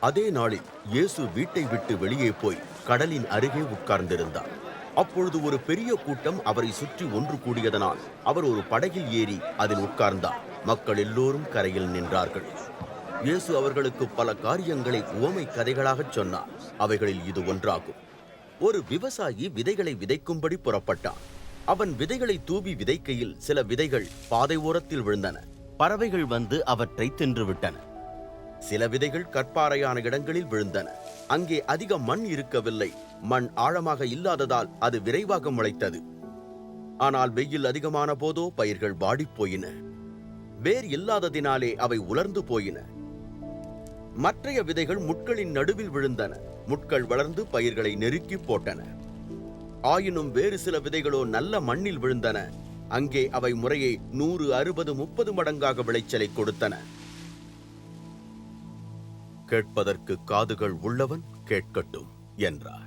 அதே நாளில் இயேசு வீட்டை விட்டு வெளியே போய் கடலின் அருகே உட்கார்ந்திருந்தார். அப்பொழுது ஒரு பெரிய கூட்டம் அவரை சுற்றி ஒன்று கூடியதனால் அவர் ஒரு படகில் ஏறி அதில் உட்கார்ந்தார். மக்கள் எல்லோரும் கரையில் நின்றார்கள். இயேசு அவர்களுக்கு பல காரியங்களை உவமை கதைகளாகச் சொன்னார். அவைகளில் இது ஒன்றாகும். ஒரு விவசாயி விதைகளை விதைக்கும்படி புறப்பட்டான். அவன் விதைகளை தூவி விதைக்கையில் சில விதைகள் பாதை ஓரத்தில் விழுந்தன. பறவைகள் வந்து அவற்றை தின்றுவிட்டன சில விதைகள் கற்பாறையான இடங்களில் விழுந்தன. அங்கே அதிக மண் இருக்கவில்லை. மண் ஆழமாக இல்லாததால் அது விரைவாக முளைத்தது. ஆனால் வெயில் அதிகமான போதோ பயிர்கள் வாடிப்போயின வேர் இல்லாததினாலே அவை உலர்ந்து போயின. மற்றைய விதைகள் முட்களின் நடுவில் விழுந்தன. முட்கள் வளர்ந்து பயிர்களை நெருக்கி போட்டன. ஆயினும் வேறு சில விதைகளோ நல்ல மண்ணில் விழுந்தன. அங்கே அவை முறையை நூறு அறுபது முப்பது மடங்காக விளைச்சலை கொடுத்தன. கேட்பதற்கு காதுகள் உள்ளவன் கேட்கட்டும் என்றார்.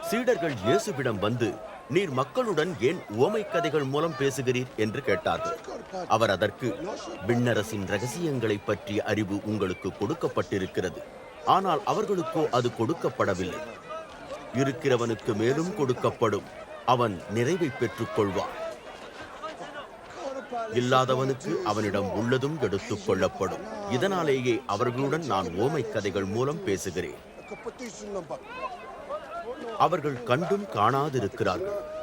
சீடர்கள் இயேசுவிடம் வந்து நீர் மக்களுடன் ஏன் உவமை கதைகள் மூலம் பேசுகிறீர்? என்று கேட்டார்கள். அவர் அதற்கு விண்ணரசின் ரகசியங்களை பற்றிய அறிவு உங்களுக்கு கொடுக்கப்பட்டிருக்கிறது. ஆனால் அவர்களுக்கோ அது கொடுக்கப்படவில்லை. இருக்கிறவனுக்கு மேலும் கொடுக்கப்படும். அவன் நிறைவை பெற்றுக் கொள்வான் இல்லாதவனுக்கு அவனிடம் உள்ளதும் எடுத்துக் கொள்ளப்படும். இதனாலேயே அவர்களுடன் நான் ஓமை கதைகள் மூலம் பேசுகிறேன். அவர்கள் கண்டும் காணாதிருக்கிறார்கள்.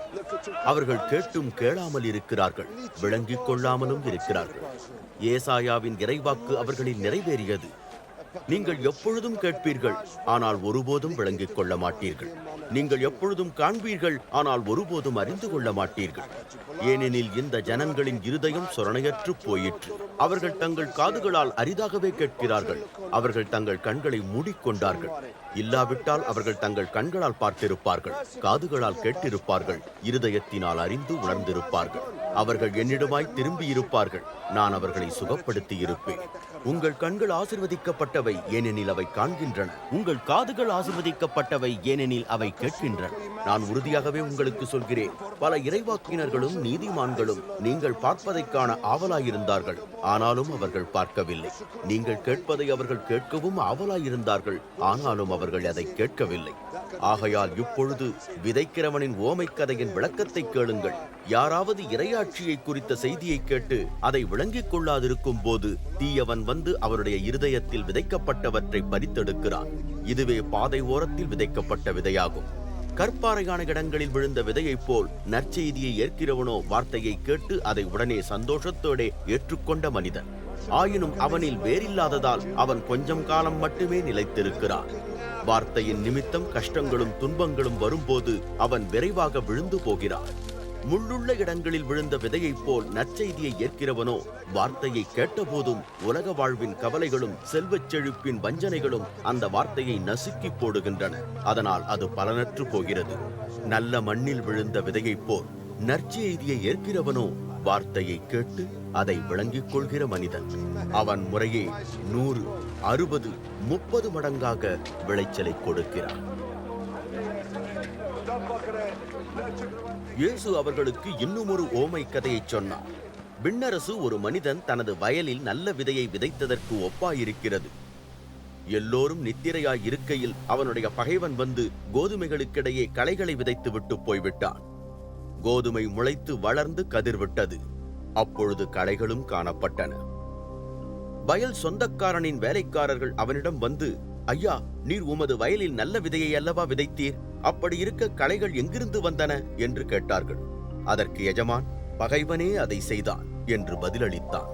அவர்கள் கேட்டும் கேளாமல் இருக்கிறார்கள். விளங்கிக் கொள்ளாமலும் இருக்கிறார்கள். ஏசாயாவின் இறைவாக்கு அவர்களில் நிறைவேறியது. நீங்கள் எப்பொழுதும் கேட்பீர்கள் ஆனால் ஒருபோதும் விளங்கிக் கொள்ள மாட்டீர்கள். நீங்கள் எப்பொழுதும் காண்பீர்கள் ஆனால் ஒருபோதும் அறிந்து கொள்ள மாட்டீர்கள். ஏனெனில் இந்த ஜனங்களின் இருதயம் சொரணையற்று போயிற்று. அவர்கள் தங்கள் காதுகளால் அரிதாகவே கேட்கிறார்கள். அவர்கள் தங்கள் கண்களை மூடிக்கொண்டார்கள். இல்லாவிட்டால் அவர்கள் தங்கள் கண்களால் பார்த்திருப்பார்கள் காதுகளால் கேட்டிருப்பார்கள் இருதயத்தினால் அறிந்து உணர்ந்திருப்பார்கள். அவர்கள் என்னிடமாய் திரும்பி இருப்பார்கள் நான் அவர்களை சுகப்படுத்தி இருப்பேன் உங்கள் கண்கள் ஆசிர்வதிக்கப்பட்டவை ஏனெனில் அவை காண்கின்றன. உங்கள் காதுகள் ஆசிர்வதிக்கப்பட்டவை ஏனெனில் அவை கேட்கின்றன. நான் உறுதியாகவே உங்களுக்கு சொல்கிறேன் பல இறைவாக்கினர்களும் நீதிமான்களும் நீங்கள் பார்ப்பதை காண ஆவலாயிருந்தார்கள் ஆனாலும் அவர்கள் பார்க்கவில்லை. நீங்கள் கேட்பதை அவர்கள் கேட்கவும் ஆவலாயிருந்தார்கள் ஆனாலும் அவர்கள் அதை கேட்கவில்லை. ஆகையால் இப்பொழுது விதைக்கிறவனின் ஓமைக் கதையின் விளக்கத்தை கேளுங்கள். யாராவது இறையாட்சியை குறித்த செய்தியை கேட்டு அதை விளங்கிக் கொள்ளாதிருக்கும் போது தீயவன் வந்து அவருடைய இருதயத்தில் விதைக்கப்பட்டவற்றை பறித்தெடுக்கிறான். இதுவே பாதை ஓரத்தில் விதைக்கப்பட்ட விதையாகும். கற்பாறையான இடங்களில் விழுந்த விதையைப் போல் நற்செய்தியை ஏற்கிறவனோ வார்த்தையை கேட்டு அதை உடனே சந்தோஷத்தோடே ஏற்றுக்கொண்ட மனிதன். ஆயினும் அவனில் வேறில்லாததால் அவன் கொஞ்சம் காலம் மட்டுமே நிலைத்திருக்கிறான். வார்த்தையின் நிமித்தம் கஷ்டங்களும் துன்பங்களும் வரும்போது அவன் விரைவாக விழுந்து போகிறான். முள்ளுள்ள இடங்களில் விழுந்த விதையைப் போல் நற்செய்தியை ஏற்கிறவனோ வார்த்தையை கேட்டபோதும் உலக வாழ்வின் கவலைகளும் செல்வச் செழிப்பின் வஞ்சனைகளும் அந்த வார்த்தையை நசுக்கி போடுகின்றன. அதனால் அது பலனற்று போகிறது. நல்ல மண்ணில் விழுந்த விதையைப் போல் நற்செய்தியை ஏற்கிறவனோ வார்த்தையை கேட்டு அதை விளங்கிக் கொள்கிற மனிதன். அவன் முறையே நூறு அறுபது முப்பது மடங்காக விளைச்சலை கொடுக்கிறான் இயேசு அவர்களுக்கு இன்னும் ஒரு ஓமை கதையை சொன்னார். விண்ணரசு ஒரு மனிதன் தனது வயலில் நல்ல விதையை விதைத்ததற்கு ஒப்பாயிருக்கிறது. எல்லோரும் நித்திரையாய் இருக்கையில் அவனுடைய பகைவன் வந்து கோதுமைகளுக்கிடையே களைகளை விதைத்து விட்டு போய்விட்டான். கோதுமை முளைத்து வளர்ந்து கதிர்விட்டது. அப்பொழுது களைகளும் காணப்பட்டன. வயல் சொந்தக்காரனின் வேலைக்காரர்கள் அவனிடம் வந்து ஐயா நீர் உமது வயலில் நல்ல விதையை அல்லவா விதைத்தீர்? அப்படி இருக்க களைகள் எங்கிருந்து வந்தன? என்று கேட்டார்கள். அதற்கு எஜமான் பகைவனே அதை செய்தான் என்று பதிலளித்தான்.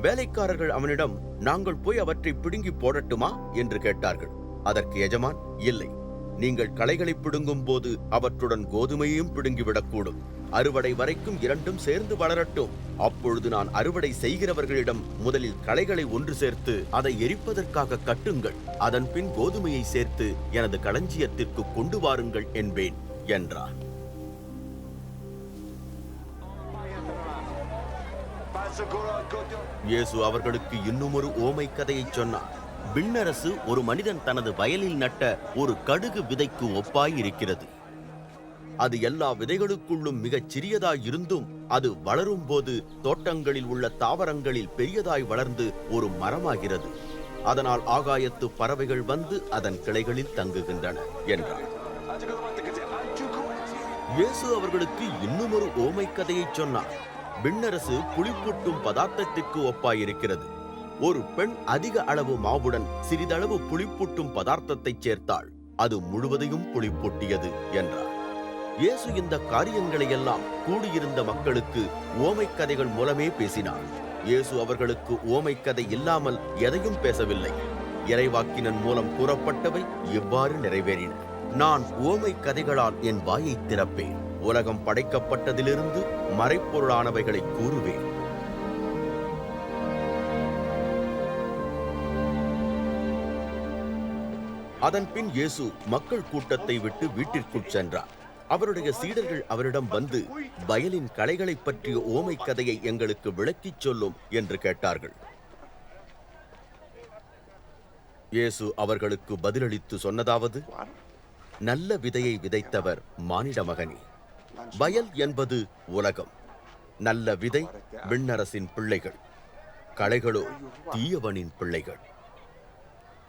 வேலைக்காரர்கள் அவனிடம் நாங்கள் போய் அவற்றை பிடுங்கி போடட்டுமா? என்று கேட்டார்கள். அதற்கு எஜமான் இல்லை. நீங்கள் களைகளை பிடுங்கும் போது அவற்றுடன் கோதுமையையும் பிடுங்கிவிடக்கூடும். அறுவடை வரைக்கும் இரண்டும் சேர்ந்து வளரட்டும். அப்பொழுது நான் அறுவடை செய்கிறவர்களிடம் முதலில் களைகளை ஒன்று சேர்த்து அதை எரிப்பதற்காக கட்டுங்கள். அதன் பின் கோதுமையை சேர்த்து எனது களஞ்சியத்திற்கு கொண்டு வாருங்கள் என்பேன் என்றார். இயேசு அவர்களுக்கு இன்னுமொரு ஓமை கதையை சொன்னார். விண்ணரசு ஒரு மனிதன் தனது வயலில் நட்ட ஒரு கடுகு விதைக்கு ஒப்பாய் இருக்கிறது அது எல்லா விதைகளுக்குள்ளும் மிகச் சிறியதாய் இருந்தும் அது வளரும் போது தோட்டங்களில் உள்ள தாவரங்களில் பெரியதாய் வளர்ந்து ஒரு மரமாகிறது. அதனால் ஆகாயத்து பறவைகள் வந்து அதன் கிளைகளில் தங்குகின்றன என்றார். இயேசு அவர்களுக்கு இன்னும் ஒரு ஓமை கதையை சொன்னார். விண்ணரசு புளிப்பூட்டும் பதார்த்தத்திற்கு ஒப்பாயிருக்கிறது. ஒரு பெண் அதிக அளவு மாவுடன் சிறிதளவு புளிப்பூட்டும் பதார்த்தத்தை சேர்த்தாள். அது முழுவதையும் புளிப்பூட்டியது என்றார். இயேசு இந்த காரியங்களை எல்லாம் கூடியிருந்த மக்களுக்கு ஓமை கதைகள் மூலமே பேசினார். இயேசு அவர்களுக்கு ஓமை கதை இல்லாமல் எதையும் பேசவில்லை. இறைவாக்கினன் மூலம் கூறப்பட்டவை இவ்வாறு நிறைவேறின. நான் ஓமை கதைகளால் என் வாயை திறப்பேன். உலகம் படைக்கப்பட்டதிலிருந்து மறைப்பொருளானவைகளை கூறுவேன். அதன் பின் இயேசு மக்கள் கூட்டத்தை விட்டு வீட்டிற்குள் சென்றார். அவருடைய சீடர்கள் அவரிடம் வந்து வயலின் கலைகளை பற்றிய ஓமை கதையை எங்களுக்கு விளக்கிச் சொல்லும் என்று கேட்டார்கள். இயேசு அவர்களுக்கு பதிலளித்து சொன்னதாவது நல்ல விதையை விதைத்தவர் மானிட மகனே வயல் என்பது உலகம். நல்ல விதை விண்ணரசின் பிள்ளைகள். களைகளோ தீயவனின் பிள்ளைகள்.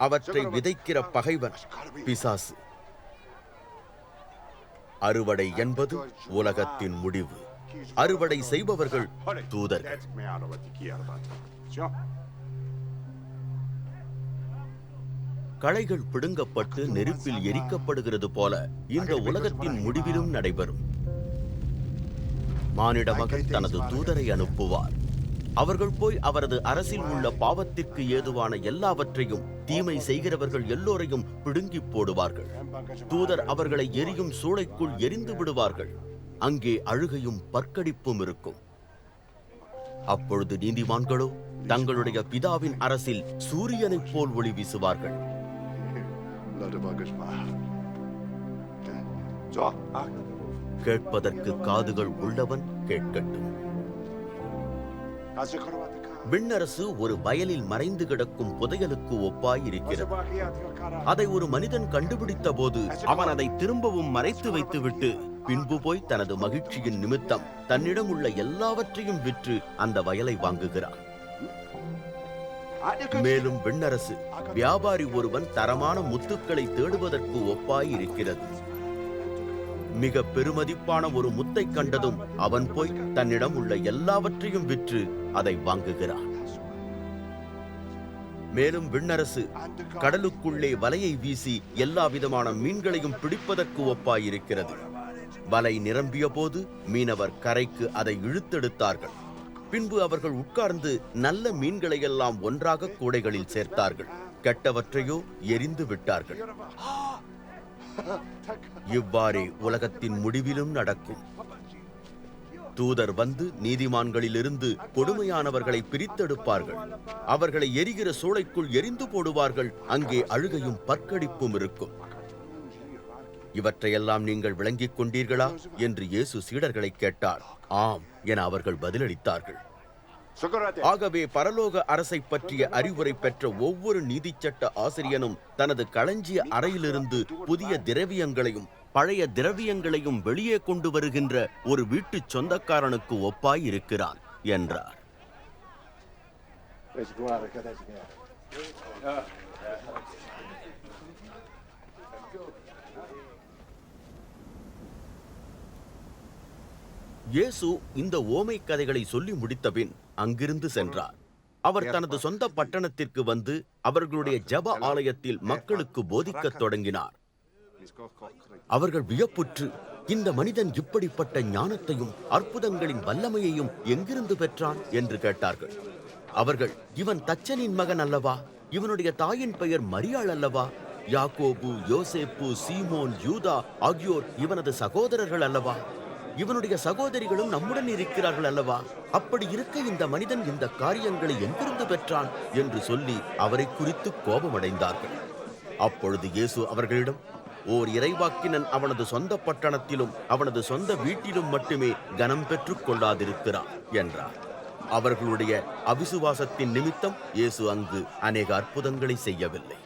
அவற்றை விதைக்கிற பகைவன் பிசாசு. அறுவடை என்பது உலகத்தின் முடிவு. அறுவடை செய்பவர்கள் தூதர்கள். களைகள் பிடுங்கப்பட்டு நெருப்பில் எரிக்கப்படுகிறது போல இந்த உலகத்தின் முடிவிலும் நடைபெறும். மானிட மகன் தனது தூதரை அனுப்புவார். அவர்கள் போய் அவரது அரசில் உள்ள பாவத்திற்கு ஏதுவான எல்லாவற்றையும் தீமை செய்கிறவர்கள் எல்லோரையும் பிடுங்கி போடுவார்கள். தூதர் அவர்களை எரியும் சூளைக்குள் எரிந்து விடுவார்கள். அங்கே அழுகையும் பற்கடிப்பும் இருக்கும். அப்பொழுது நீதிமான்களோ தங்களுடைய பிதாவின் அரசில் சூரியனைப் போல் ஒளி வீசுவார்கள். கேட்பதற்கு காதுகள் உள்ளவன் கேட்கட்டும். விண்ணரசு ஒரு வயலில் மறைந்து கிடக்கும் புதையலுக்கு ஒப்பாய் இருக்கிறது அதை ஒரு மனிதன் கண்டுபிடித்த போது அவன் அதை திரும்பவும் மறைத்து வைத்துவிட்டு பின்பு போய் தனது மகிழ்ச்சியின் நிமித்தம் தன்னிடம் உள்ள எல்லாவற்றையும் விற்று அந்த வயலை வாங்குகிறான். மேலும் விண்ணரசு வியாபாரி ஒருவன் தரமான முத்துக்களை தேடுவதற்கு ஒப்பாய் இருக்கிறது மிக பெருமதிப்பான ஒரு முத்தை கண்டதும் அவன் போய் தன்னிடம் உள்ள எல்லாவற்றையும் விற்று அதை வாங்குகிறான். மேலும் விண்ணரசு கடலுக்குள்ளே வலையை வீசி எல்லா விதமான மீன்களையும் பிடிப்பதற்கு ஒப்பாயிருக்கிறது. வலை நிரம்பிய போது மீனவர் கரைக்கு அதை இழுத்தெடுத்தார்கள். பின்பு அவர்கள் உட்கார்ந்து நல்ல மீன்களை எல்லாம் ஒன்றாக கூடைகளில் சேர்த்தார்கள். கெட்டவற்றையோ எரிந்து விட்டார்கள். இவ்வாறே உலகத்தின் முடிவிலும் நடக்கும். தூதர் வந்து நீதிமான்களிலிருந்து கொடுமையானவர்களை பிரித்தெடுப்பார்கள். அவர்களை எரிகிற சூளைக்குள் எரிந்து போடுவார்கள். அங்கே அழுகையும் பற்கடிப்பும் இருக்கும். இவற்றையெல்லாம் நீங்கள் விளங்கிக் கொண்டீர்களா? என்று இயேசு சீடர்களை கேட்டார். ஆம் என அவர்கள் பதிலளித்தார்கள். ஆகவே பரலோக அரசை பற்றிய அறிவுரை பெற்ற ஒவ்வொரு நீதிச்சட்ட ஆசிரியனும் தனது களஞ்சிய அறையிலிருந்து புதிய திரவியங்களையும் பழைய திரவியங்களையும் வெளியே கொண்டு வருகின்ற ஒரு வீட்டு சொந்தக்காரனுக்கு ஒப்பாய் இருக்கிறான் என்றார். இயேசு இந்த ஓமை கதைகளை சொல்லி முடித்தபின் அங்கிருந்து சென்றார். அவர் தனது சொந்த பட்டணத்திற்கு வந்து அவர்களுடைய ஜப ஆலயத்தில் மக்களுக்கு போதிக்கத் தொடங்கினார். அவர்கள் வியப்புற்று இந்த மனிதன் இப்படிப்பட்ட ஞானத்தையும் அற்புதங்களின் வல்லமையையும் எங்கிருந்து பெற்றான் என்று கேட்டார்கள். அவர்கள் இவன் தச்சனின் மகன் அல்லவா? இவனுடைய தாயின் பெயர் மரியாள் அல்லவா? யாக்கோபு யோசேப்பு சீமோன் யூதா ஆகியோர் இவனது சகோதரர்கள் அல்லவா? இவனுடைய சகோதரிகளும் நம்முடன் இருக்கிறார்கள் அல்லவா? அப்படி இருக்க இந்த மனிதன் இந்த காரியங்களை எங்கிருந்து பெற்றான்? என்று சொல்லி அவரை குறித்து கோபமடைந்தார்கள். அப்பொழுது இயேசு அவர்களிடம் ஓர் இறைவாக்கினன் அவனது சொந்த பட்டணத்திலும் அவனது சொந்த வீட்டிலும் மட்டுமே கனம் பெற்றுக் கொள்ளாதிருக்கிறான் என்றார். அவர்களுடைய அவிசுவாசத்தின் நிமித்தம் இயேசு அங்கு அநேக அற்புதங்களை செய்யவில்லை.